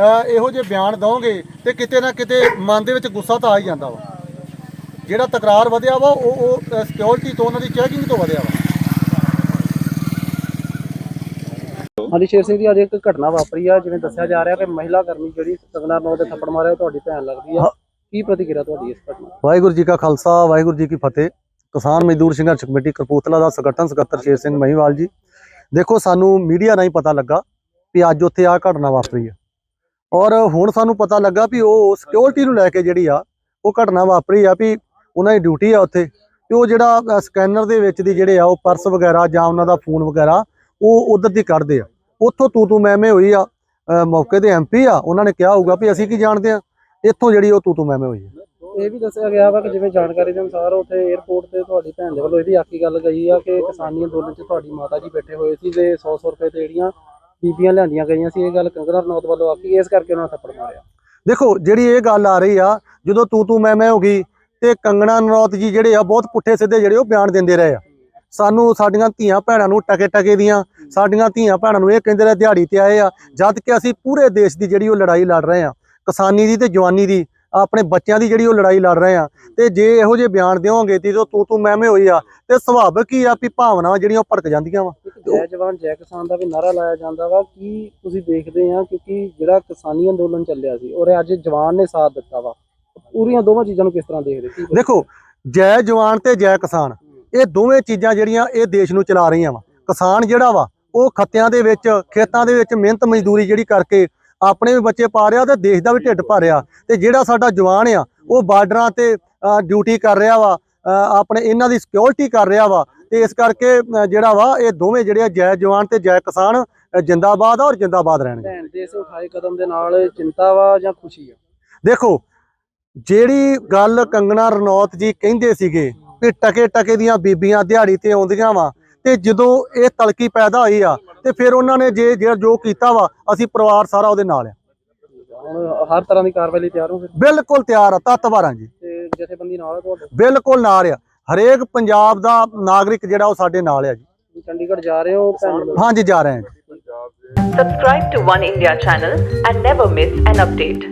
ਇਹੋ ਜਿਹੇ ਬਿਆਨ ਦਵੋਗੇ ਤੇ ਕਿਤੇ ਨਾ ਕਿਤੇ ਮਨ ਦੇ ਵਿੱਚ ਗੁੱਸਾ ਤਾਂ ਆ ਹੀ ਜਾਂਦਾ ਵਾ। ਜਿਹੜਾ ਤਕਰਾਰ ਵਧਿਆ ਵਾ ਉਹ ਉਹ ਸਿਕਿਉਰਿਟੀ ਤੋਂ ਉਹਨਾਂ ਦੀ ਚੈਕਿੰਗ ਤੋਂ ਵਧਿਆ ਵਾ। ਹਾਂਜੀ ਸ਼ੇਰ ਸਿੰਘ ਜੀ ਅੱਜ ਇੱਕ ਘਟਨਾ ਵਾਪਰੀ ਆ ਜਿਵੇਂ ਦੱਸਿਆ ਜਾ ਰਿਹਾ ਕਿ ਮਹਿਲਾ ਕਰਮੀ ਜਿਹੜੀ ਕੰਗਨਾ ਨੌ ਦੇ ਥੱਪੜ ਮਾਰਿਆ ਉਹ ਤੁਹਾਡੀ ਭੈਣ ਲੱਗਦੀ ਆ। ਕੀ ਪ੍ਰਤੀਕਿਰਿਆ ਤੁਹਾਡੀ ਇਸ ਘਟਨਾ? ਵਾਹਿਗੁਰੂ ਜੀ ਕਾ ਖਾਲਸਾ ਵਾਹਿਗੁਰੂ ਜੀ ਕੀ ਫਤਿਹ। ਕਿਸਾਨ ਮਜ਼ਦੂਰ ਸੰਘਰਸ਼ ਕਮੇਟੀ ਕਰਪੂਤਲਾ ਦਾ ਸੰਗਠਨ ਸਕੱਤਰ ਸ਼ੇਰ ਸਿੰਘ ਮਹੀਵਾਲ ਜੀ। ਦੇਖੋ ਸਾਨੂੰ ਮੀਡੀਆ ਰਾਹੀਂ ਪਤਾ ਲੱਗਾ ਵੀ ਅੱਜ ਉੱਥੇ ਆ ਘਟਨਾ ਵਾਪਰੀ ਆ। ਔਰ ਹੁਣ ਸਾਨੂੰ ਪਤਾ ਲੱਗਾ ਵੀ ਉਹ ਸਿਕਿਉਰਿਟੀ ਨੂੰ ਲੈ ਕੇ ਜਿਹੜੀ ਆ, ਉਹ ਘਟਨਾ ਵਾਪਰੀ ਆ ਵੀ ਉਹਨਾਂ ਦੀ ਡਿਊਟੀ ਆ ਉੱਥੇ। ਤੇ ਉਹ ਜਿਹੜਾ ਸਕੈਨਰ ਦੇ ਵਿੱਚ ਦੀ ਜਿਹੜੇ ਆ, ਉਹ ਪਰਸ ਵਗੈਰਾ ਜਾਂ ਉਹਨਾਂ ਦਾ ਫੋਨ ਵਗੈਰਾ, ਉਹ ਉਧਰ ਦੀ ਕੱਢਦੇ ਆ। ਉੱਥੋਂ ਤੂੰ ਤੂੰ ਮੈਂ ਹੋਈ ਆ ਮੌਕੇ ਦੇ ਐਮਪੀ ਆ, ਉਹਨਾਂ ਨੇ ਕਿਹਾ ਹੋਊਗਾ ਵੀ ਅਸੀਂ ਕੀ ਜਾਣਦੇ ਆ। ਇੱਥੋਂ ਜਿਹੜੀ ਉਹ ਤੂੰ ਤੂੰ ਮੈਂ ਹੋਈ ਆ। ਇਹ ਵੀ ਦੱਸਿਆ ਗਿਆ ਵਾ ਕਿ ਜਿਵੇਂ ਜਾਣਕਾਰੀ ਦੇ ਅਨੁਸਾਰ ਉੱਥੇ 에ਅਰਪੋਰਟ ਤੇ ਤੁਹਾਡੀ ਭੈਣ ਦੇ ਵੱਲੋਂ ਇਹਦੀ ਆਖੀ ਗੱਲ ਗਈ ਆ ਕਿ ਕਿਸਾਨੀ ਅੰਦੋਲਨ 'ਚ ਤੁਹਾਡੀ ਮਾਤਾ ਜੀ ਬੈਠੇ ਹੋਏ ਸੀ, ਤੇ 100 100 ਰੁਪਏ ਤੇ ਜਿਹੜੀਆਂ ਬੀਬੀਆਂ ਲਿਆਂਦੀਆਂ ਗਈਆਂ ਸੀ, ਇਹ ਗੱਲ ਕੰਗਨਾ ਰਣੌਤ ਵੱਲੋਂ ਆਖੀ, ਇਸ ਕਰਕੇ ਉਹਨਾਂ ਨੇ ਥੱਪੜ ਮਾਰਿਆ। ਦੇਖੋ, ਜਿਹੜੀ ਇਹ ਗੱਲ ਆ ਰਹੀ ਆ, ਜਦੋਂ ਤੂੰ ਤੂੰ ਮੈਂ ਮੈਂ ਹੋ ਗਈ, ਤੇ ਕੰਗਣਾ ਨਰੌਤ ਜੀ ਜਿਹੜੇ ਆ, ਬਹੁਤ ਪੁੱਠੇ ਸਿੱਧੇ ਜਿਹੜੇ ਉਹ ਬਿਆਨ ਦਿੰਦੇ ਰਹੇ ਆ। ਸਾਨੂੰ ਸਾਡੀਆਂ ਧੀਆਂ ਭੈਣਾਂ ਨੂੰ ਟਕੇ ਟਕੇ ਦੀਆਂ, ਸਾਡੀਆਂ ਧੀਆਂ ਭੈਣਾਂ ਨੂੰ ਇਹ ਕਹਿੰਦੇ ਰਹੇ, ਦਿਹਾੜੀ ਤੇ ਆਏ ਆ, ਜਦ ਕਿ ਅਸੀਂ ਪੂਰੇ ਦੇਸ਼ ਦੀ ਜਿਹੜੀ ਉਹ ਲੜਾਈ ਲੜ ਰਹੇ ਆ, ਕਿਸਾਨੀ ਦੀ ਤੇ ਜਵਾਨੀ ਦੀ, ਆਪਣੇ ਬੱਚਿਆਂ ਦੀ ਜਿਹੜੀ ਉਹ ਲੜਾਈ ਲੜ ਰਹੇ ਆ। ਤੇ ਜੇ ਇਹੋ ਜਿਹੇ ਬਿਆਨ ਦਿਓਗੇ ਤੇ ਜਦੋਂ ਤੂੰ ਤੂੰ ਮੈਂ ਮੈਂ ਹੋਈ ਆ, ਤੇ ਸੁਭਾਵਿਕ ਹੀ ਆ ਵੀ ਭਾਵਨਾਵਾਂ ਜਿਹੜੀਆਂ ਉਹ ਭੜਕ ਜਾਂਦੀਆਂ ਵਾ। ਜੈ ਜਵਾਨ ਜੈ ਕਿਸਾਨ ਦਾ ਵੀ ਨਾਰਾ ਲਾਇਆ ਜਾਂਦਾ ਵਾ ਕੀ ਤੁਸੀਂ ਦੇਖਦੇ ਆ ਕਿਉਂਕਿ ਜਿਹੜਾ ਕਿਸਾਨੀ ਅੰਦੋਲਨ ਚੱਲਿਆ ਸੀ ਔਰ ਅੱਜ ਜਵਾਨ ਨੇ ਸਾਥ ਦਿੱਤਾ ਵਾ। ਪੂਰੀਆਂ ਦੋਵਾਂ ਚੀਜ਼ਾਂ ਨੂੰ ਕਿਸ ਤਰ੍ਹਾਂ ਦੇਖਦੇ ਕੀ ਦੇਖੋ ਜੈ ਜਵਾਨ ਤੇ ਜੈ ਕਿਸਾਨ ਇਹ ਦੋਵੇਂ ਚੀਜ਼ਾਂ ਜਿਹੜੀਆਂ ਇਹ ਦੇਸ਼ ਨੂੰ ਚਲਾ ਰਹੀਆਂ ਵਾ। ਕਿਸਾਨ ਜਿਹੜਾ ਵਾ ਉਹ ਖੱਤਿਆਂ ਦੇ ਵਿੱਚ ਖੇਤਾਂ ਦੇ ਵਿੱਚ ਮਿਹਨਤ ਮਜ਼ਦੂਰੀ ਜਿਹੜੀ ਕਰਕੇ ਆਪਣੇ ਵੀ ਬੱਚੇ ਪਾ ਰਿਹਾ ਤੇ ਦੇਸ਼ ਦਾ ਵੀ ਢਿੱਡ ਭਰ ਰਿਹਾ। ਤੇ ਜਿਹੜਾ ਸਾਡਾ ਜਵਾਨ ਆ ਉਹ ਬਾਰਡਰਾਂ ਤੇ ਡਿਊਟੀ ਕਰ ਰਿਹਾ ਵਾ ਆਪਣੇ ਇਹਨਾਂ ਦੀ ਸਿਕਿਉਰਿਟੀ ਕਰ ਰਿਹਾ ਵਾ ਤੇ ਇਸ ਕਰਕੇ ਜਿਹੜਾ ਵਾ ਇਹ ਦੋਵੇਂ ਜਿਹੜੇ ਜੈ ਜਵਾਨ ਤੇ ਜੈ ਕਿਸਾਨ ਜਿੰਦਾਬਾਦ ਔਰ ਜਿੰਦਾਬਾਦ ਰਹਿਣਗੇ। ਭੈਣ ਦੇ ਇਸ ਉਠਾਏ ਕਦਮ ਦੇ ਨਾਲ ਚਿੰਤਾ ਵਾ ਜਾਂ ਖੁਸ਼ੀ ਆ? ਦੇਖੋ ਜਿਹੜੀ ਗੱਲ ਕੰਗਣਾ ਰਣੌਤ ਜੀ ਕਹਿੰਦੇ ਸੀਗੇ ਵੀ ਟਕੇ ਟਕੇ ਦੀਆਂ ਬੀਬੀਆਂ ਦਿਹਾੜੀ ਤੇ ਆਉਂਦੀਆਂ ਵਾ ਤੇ ਜਦੋਂ ਇਹ ਤਲਕੀ ਪੈਦਾ ਹੋਈ ਆ ਤੇ ਫਿਰ ਉਹਨਾਂ ਨੇ ਜੇ ਜੇ ਜੋ ਕੀਤਾ ਵਾ ਅਸੀਂ ਪਰਿਵਾਰ ਸਾਰਾ ਉਹਦੇ ਨਾਲ ਆ। ਹਰ ਤਰ੍ਹਾਂ ਦੀ ਕਾਰਵਾਈ ਲਈ ਤਿਆਰ ਹੋ ਬਿਲਕੁਲ ਤਿਆਰ ਆ ਤਤਵਾਰਾਂ ਜੀ। ਜਥੇਬੰਦੀ ਨਾਲ ਆ ਤੁਹਾਡੇ? ਬਿਲਕੁਲ ਨਾਲ ਆ। ਹਰੇਕ ਪੰਜਾਬ ਦਾ ਨਾਗਰਿਕ ਜਿਹੜਾ ਉਹ ਸਾਡੇ ਨਾਲ ਆ ਜੀ। ਚੰਡੀਗੜ੍ਹ ਜਾ ਰਹੇ ਹੋ ਹਾਂਜੀ ਜਾ ਰਹੇ ਹਾਂ Subscribe to One India channel and never miss an update.